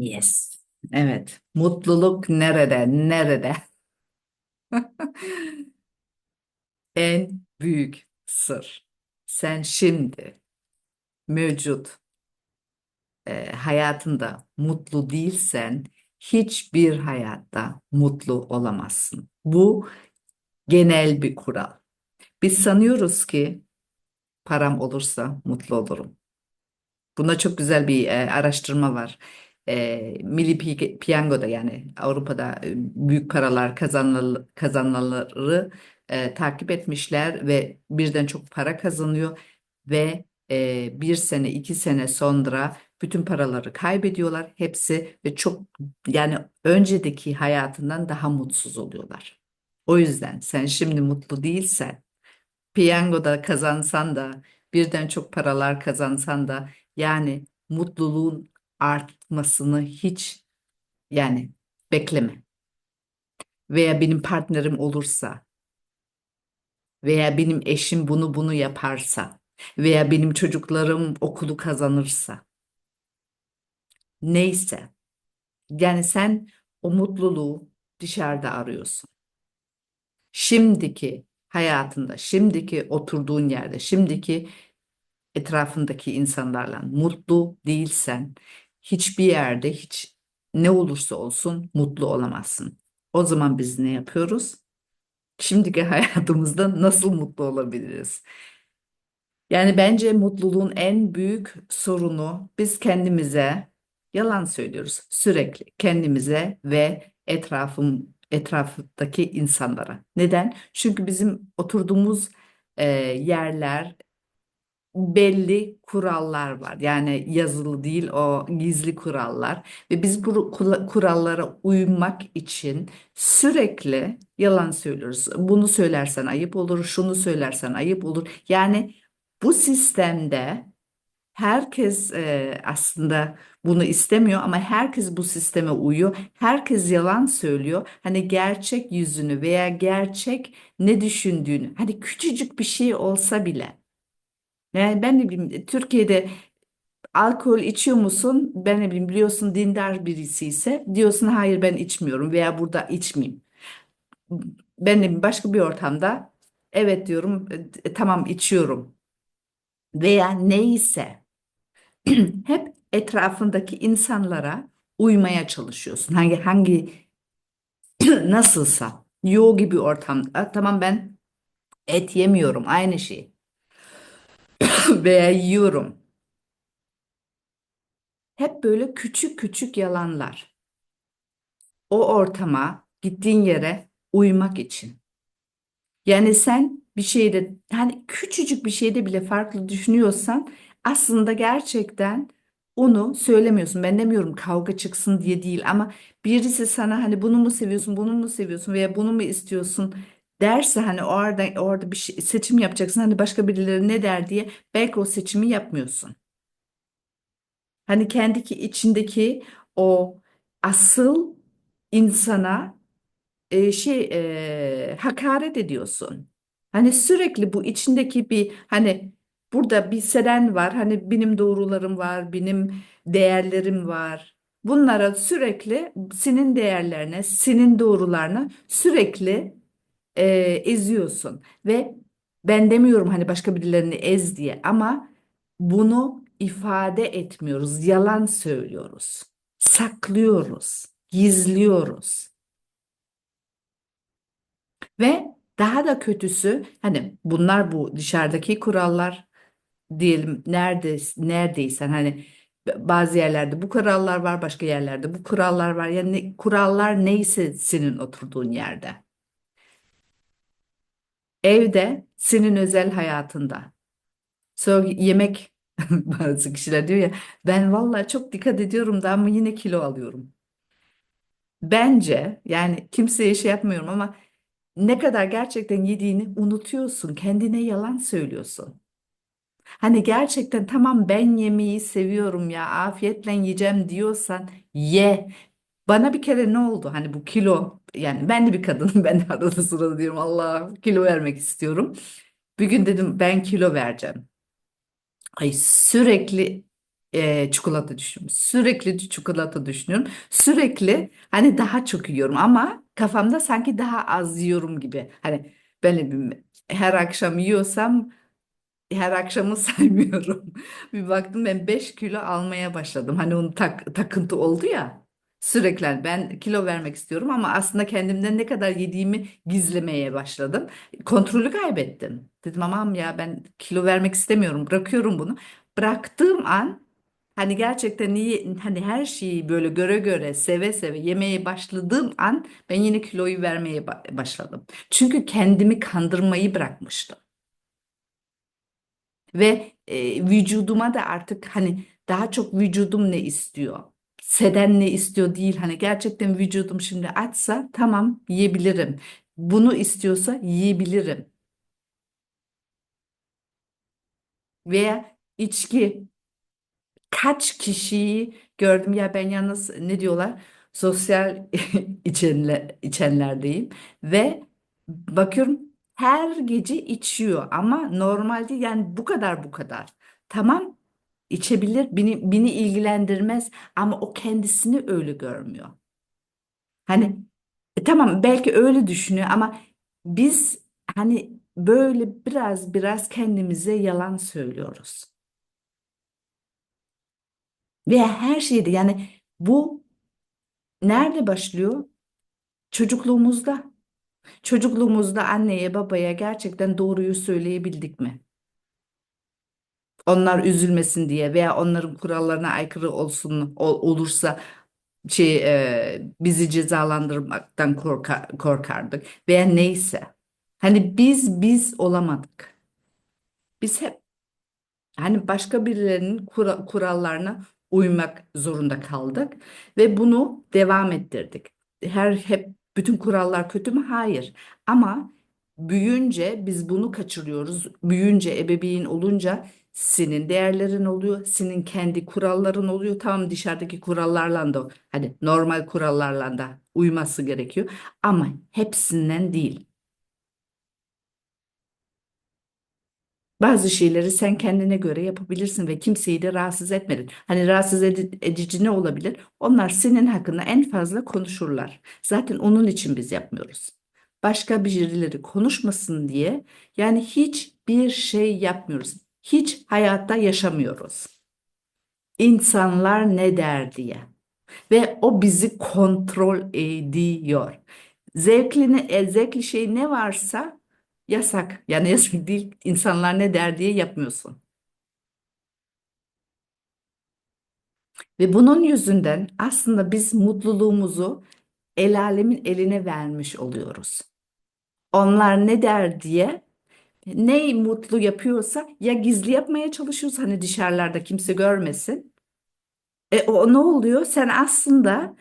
Yes. Evet. Mutluluk nerede? Nerede? En büyük sır. Sen şimdi mevcut e, hayatında mutlu değilsen hiçbir hayatta mutlu olamazsın. Bu genel bir kural. Biz sanıyoruz ki param olursa mutlu olurum. Buna çok güzel bir e, araştırma var. E, Milli Pi- Piyango'da yani Avrupa'da büyük paralar kazananları, kazananları e, takip etmişler ve birden çok para kazanıyor ve e, bir sene iki sene sonra bütün paraları kaybediyorlar hepsi ve çok yani öncedeki hayatından daha mutsuz oluyorlar. O yüzden sen şimdi mutlu değilsen piyangoda kazansan da birden çok paralar kazansan da yani mutluluğun artmasını hiç yani bekleme. Veya benim partnerim olursa veya benim eşim bunu bunu yaparsa veya benim çocuklarım okulu kazanırsa neyse yani sen o mutluluğu dışarıda arıyorsun. Şimdiki hayatında, şimdiki oturduğun yerde, şimdiki etrafındaki insanlarla mutlu değilsen hiçbir yerde hiç ne olursa olsun mutlu olamazsın. O zaman biz ne yapıyoruz? Şimdiki hayatımızda nasıl mutlu olabiliriz? Yani bence mutluluğun en büyük sorunu biz kendimize yalan söylüyoruz sürekli kendimize ve etrafım etraftaki insanlara. Neden? Çünkü bizim oturduğumuz e, yerler belli kurallar var. Yani yazılı değil o gizli kurallar ve biz bu kurallara uymak için sürekli yalan söylüyoruz. Bunu söylersen ayıp olur, şunu söylersen ayıp olur. Yani bu sistemde herkes e, aslında bunu istemiyor ama herkes bu sisteme uyuyor. Herkes yalan söylüyor. Hani gerçek yüzünü veya gerçek ne düşündüğünü, hani küçücük bir şey olsa bile. Yani ben ne bileyim Türkiye'de alkol içiyor musun? Ben ne bileyim biliyorsun dindar birisi ise diyorsun hayır ben içmiyorum veya burada içmeyeyim. Ben ne bileyim başka bir ortamda evet diyorum e, tamam içiyorum veya neyse hep etrafındaki insanlara uymaya çalışıyorsun. Hangi hangi nasılsa yoğu gibi ortamda tamam ben et yemiyorum aynı şey veya. Hep böyle küçük küçük yalanlar. O ortama, gittiğin yere uymak için. Yani sen bir şeyde hani küçücük bir şeyde bile farklı düşünüyorsan aslında gerçekten onu söylemiyorsun. Ben demiyorum kavga çıksın diye değil ama birisi sana hani bunu mu seviyorsun, bunu mu seviyorsun veya bunu mu istiyorsun derse hani orada orada bir şey, seçim yapacaksın. Hani başka birileri ne der diye belki o seçimi yapmıyorsun. Hani kendi ki- içindeki o asıl insana e, şey e, hakaret ediyorsun. Hani sürekli bu içindeki bir hani burada bir seren var. Hani benim doğrularım var, benim değerlerim var. Bunlara sürekli senin değerlerine, senin doğrularına sürekli e, eziyorsun. Ve ben demiyorum hani başka birilerini ez diye ama bunu ifade etmiyoruz, yalan söylüyoruz, saklıyoruz, gizliyoruz. Ve daha da kötüsü hani bunlar bu dışarıdaki kurallar diyelim nerede neredeysen hani bazı yerlerde bu kurallar var, başka yerlerde bu kurallar var. Yani kurallar neyse senin oturduğun yerde. Evde senin özel hayatında. Sonra yemek bazı kişiler diyor ya ben vallahi çok dikkat ediyorum da ama yine kilo alıyorum. Bence yani kimseye şey yapmıyorum ama ne kadar gerçekten yediğini unutuyorsun. Kendine yalan söylüyorsun. Hani gerçekten tamam ben yemeği seviyorum ya afiyetle yiyeceğim diyorsan ye. Bana bir kere ne oldu? Hani bu kilo yani ben de bir kadınım ben de arada sırada diyorum Allah kilo vermek istiyorum. Bir gün dedim ben kilo vereceğim. Ay sürekli e, çikolata düşünüyorum. Sürekli çikolata düşünüyorum. Sürekli hani daha çok yiyorum ama kafamda sanki daha az yiyorum gibi. Hani böyle bir, her akşam yiyorsam her akşamı saymıyorum. Bir baktım ben 5 kilo almaya başladım. Hani onun tak, takıntı oldu ya. Sürekli hani ben kilo vermek istiyorum ama aslında kendimden ne kadar yediğimi gizlemeye başladım. Kontrolü kaybettim. Dedim aman ya ben kilo vermek istemiyorum. Bırakıyorum bunu. Bıraktığım an hani gerçekten iyi hani her şeyi böyle göre göre seve seve yemeye başladığım an ben yine kiloyu vermeye ba- başladım. Çünkü kendimi kandırmayı bırakmıştım. Ve e, vücuduma da artık hani daha çok vücudum ne istiyor? Seden ne istiyor değil. Hani gerçekten vücudum şimdi açsa tamam yiyebilirim. Bunu istiyorsa yiyebilirim. Veya içki kaç kişiyi gördüm ya ben yalnız ne diyorlar? Sosyal içenler, içenlerdeyim ve bakıyorum her gece içiyor ama normalde yani bu kadar bu kadar. Tamam içebilir beni, beni ilgilendirmez ama o kendisini öyle görmüyor. Hani e, tamam belki öyle düşünüyor ama biz hani böyle biraz biraz kendimize yalan söylüyoruz. Ve her şeyde yani bu nerede başlıyor? Çocukluğumuzda. Çocukluğumuzda anneye babaya gerçekten doğruyu söyleyebildik mi? Onlar üzülmesin diye veya onların kurallarına aykırı olsun ol- olursa şey e, bizi cezalandırmaktan korka- korkardık veya neyse. Hani biz biz olamadık. Biz hep Hani başka birilerinin kura- kurallarına uymak zorunda kaldık ve bunu devam ettirdik. Her hep bütün kurallar kötü mü? Hayır. Ama büyüyünce biz bunu kaçırıyoruz. Büyüyünce ebeveyn olunca senin değerlerin oluyor, senin kendi kuralların oluyor. Tamam dışarıdaki kurallarla da hani normal kurallarla da uyması gerekiyor ama hepsinden değil. Bazı şeyleri sen kendine göre yapabilirsin ve kimseyi de rahatsız etmedin. Hani rahatsız edi- edici ne olabilir? Onlar senin hakkında en fazla konuşurlar. Zaten onun için biz yapmıyoruz. Başka birileri konuşmasın diye yani hiçbir şey yapmıyoruz. Hiç hayatta yaşamıyoruz. İnsanlar ne der diye. Ve o bizi kontrol ediyor. Zevkli, ne- e, zevkli şey ne varsa yasak. Yani yasak değil. İnsanlar ne der diye yapmıyorsun. Ve bunun yüzünden aslında biz mutluluğumuzu el alemin eline vermiş oluyoruz. Onlar ne der diye ne mutlu yapıyorsa ya gizli yapmaya çalışıyoruz hani dışarılarda kimse görmesin. E o ne oluyor? Sen aslında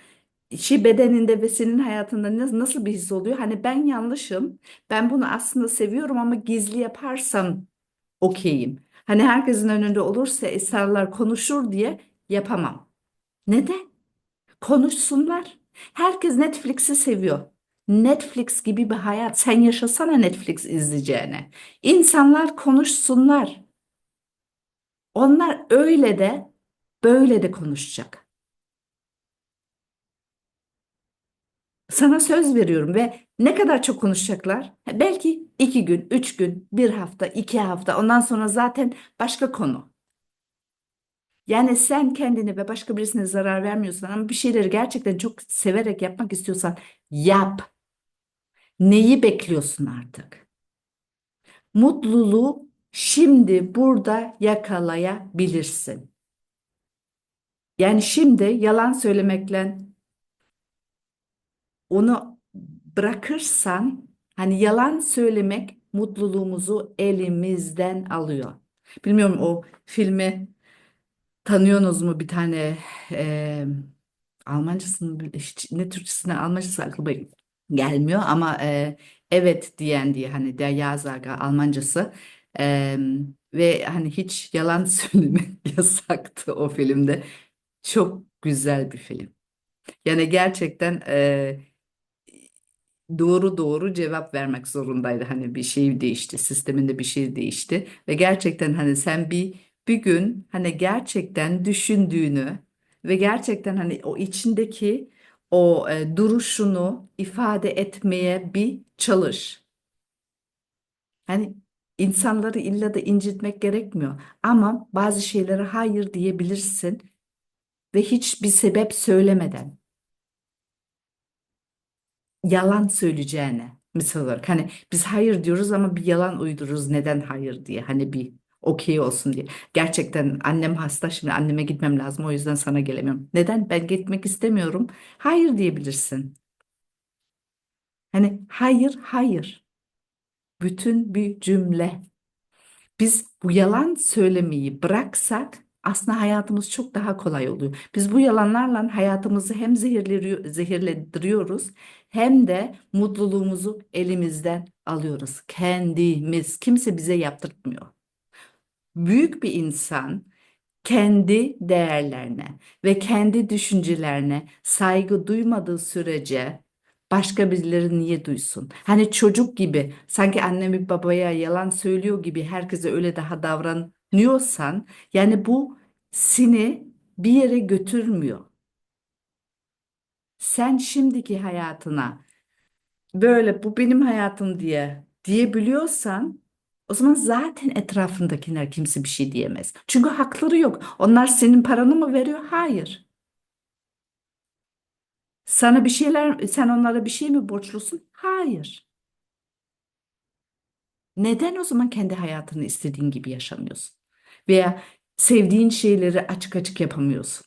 şey bedeninde ve senin hayatında ne- nasıl bir his oluyor? Hani ben yanlışım. Ben bunu aslında seviyorum ama gizli yaparsam okeyim. Hani herkesin önünde olursa esrarlar konuşur diye yapamam. Neden? Konuşsunlar. Herkes Netflix'i seviyor. Netflix gibi bir hayat. Sen yaşasana Netflix izleyeceğine. İnsanlar konuşsunlar. Onlar öyle de böyle de konuşacak. Sana söz veriyorum ve ne kadar çok konuşacaklar? Belki iki gün, üç gün, bir hafta, iki hafta. Ondan sonra zaten başka konu. Yani sen kendine ve başka birisine zarar vermiyorsan ama bir şeyleri gerçekten çok severek yapmak istiyorsan yap. Neyi bekliyorsun artık? Mutluluğu şimdi burada yakalayabilirsin. Yani şimdi yalan söylemekle onu bırakırsan hani yalan söylemek mutluluğumuzu elimizden alıyor. Bilmiyorum o filmi tanıyorsunuz mu bir tane e, Almancasını ne Türkçesine Almancası aklıma gelmiyor ama e, evet diyen diye hani der Ja-Sager Almancası E, ve hani hiç yalan söylemek yasaktı o filmde. Çok güzel bir film. Yani gerçekten e, doğru doğru cevap vermek zorundaydı. Hani bir şey değişti, sisteminde bir şey değişti ve gerçekten hani sen bir bir gün hani gerçekten düşündüğünü ve gerçekten hani o içindeki o e, duruşunu ifade etmeye bir çalış. Hani insanları illa da incitmek gerekmiyor ama bazı şeylere hayır diyebilirsin ve hiçbir sebep söylemeden. yalan söyleyeceğine misal olarak hani biz hayır diyoruz ama bir yalan uydururuz neden hayır diye hani bir okey olsun diye. Gerçekten annem hasta şimdi anneme gitmem lazım o yüzden sana gelemiyorum. Neden? Ben gitmek istemiyorum. Hayır diyebilirsin. Hani hayır hayır. Bütün bir cümle. Biz bu yalan söylemeyi bıraksak aslında hayatımız çok daha kolay oluyor. Biz bu yalanlarla hayatımızı hem zehirlendiriyoruz hem de mutluluğumuzu elimizden alıyoruz. Kendimiz, kimse bize yaptırtmıyor. Büyük bir insan kendi değerlerine ve kendi düşüncelerine saygı duymadığı sürece başka birileri niye duysun? Hani çocuk gibi sanki annemi babaya yalan söylüyor gibi herkese öyle daha davranıyorsan yani bu seni bir yere götürmüyor. Sen şimdiki hayatına böyle bu benim hayatım diye diyebiliyorsan o zaman zaten etrafındakiler kimse bir şey diyemez. Çünkü hakları yok. Onlar senin paranı mı veriyor? Hayır. Sana bir şeyler, sen onlara bir şey mi borçlusun? Hayır. Neden o zaman kendi hayatını istediğin gibi yaşamıyorsun? Veya sevdiğin şeyleri açık açık yapamıyorsun.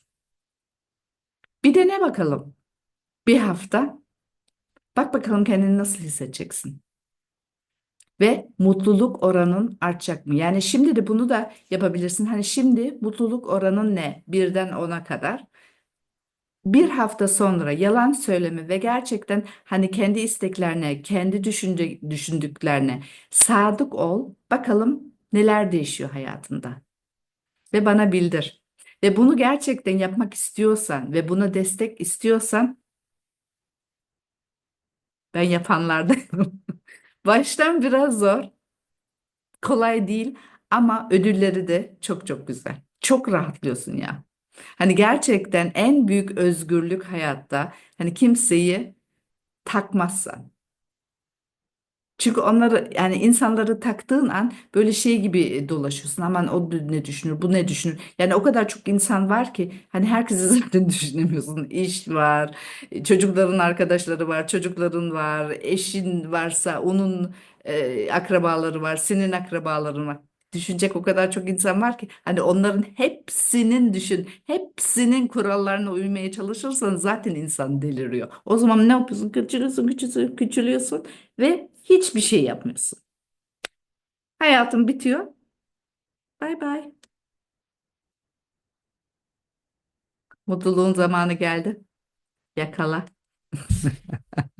Bir dene bakalım. Bir hafta. Bak bakalım kendini nasıl hissedeceksin. Ve mutluluk oranın artacak mı? Yani şimdi de bunu da yapabilirsin. Hani şimdi mutluluk oranın ne? Birden ona kadar. Bir hafta sonra yalan söyleme ve gerçekten hani kendi isteklerine, kendi düşünce, düşündüklerine sadık ol. Bakalım neler değişiyor hayatında. Ve bana bildir. Ve bunu gerçekten yapmak istiyorsan ve buna destek istiyorsan ben yapanlardanım. Baştan biraz zor, kolay değil ama ödülleri de çok çok güzel. Çok rahatlıyorsun ya. Hani gerçekten en büyük özgürlük hayatta hani kimseyi takmazsan. Çünkü onları yani insanları taktığın an böyle şey gibi dolaşıyorsun. Aman o ne düşünür, bu ne düşünür. Yani o kadar çok insan var ki hani herkesi zaten düşünemiyorsun. İş var, çocukların arkadaşları var, çocukların var, eşin varsa onun e, akrabaları var, senin akrabaların var. Düşünecek o kadar çok insan var ki hani onların hepsinin düşün, hepsinin kurallarına uymaya çalışırsan zaten insan deliriyor. O zaman ne yapıyorsun? Küçülüyorsun, küçülüyorsun, küçülüyorsun ve hiçbir şey yapmıyorsun. Hayatın bitiyor. Bay bay. Mutluluğun zamanı geldi. Yakala.